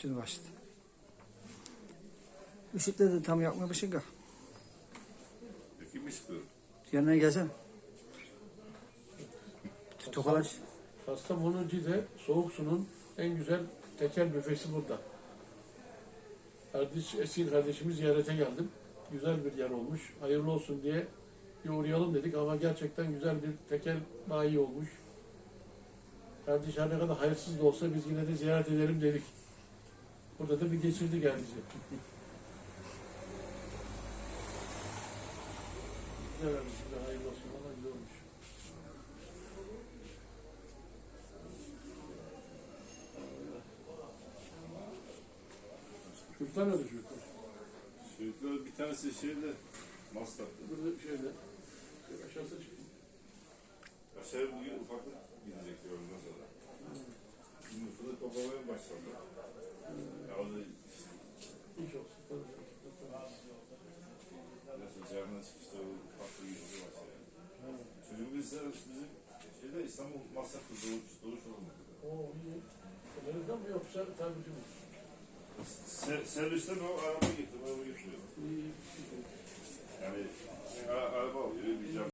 Şimdi başladı. Işıkları da tam yakmaya başladı. ya. Peki mi çıkıyor? Yanına gelsene. Tokalaş. Kastamonu Cide soğuk sunun en güzel tekel büfesi burada. Kardeş, eski kardeşimiz ziyarete geldim. Güzel bir yer olmuş. Hayırlı olsun diye bir uğrayalım dedik ama gerçekten güzel bir tekel bayi olmuş. Kardeş her ne kadar hayırsız da olsa biz yine de ziyaret edelim dedik. Burada da bir geçirdi kendisi. Güzel kardeşim de hayırlı olsun. Valla güzel olmuş. Kürtler Kürtler. Çocuklar bir tanesi şeyde Maslak'ta. Burada. Şöyle aşağısı çıkıyor. Aşağı bugün ufaklık gidecekler ondan sonra. Şimdi fırını toplamaya başladı. İşte İş olsun. Tabii, tabii. nasıl canına çıkışta o bizim şeyde İstanbul Maslak'ta doğuş, doğuş olmadı. Kamerada mı yoksa tabici mi? Se servisten o araba getirdi,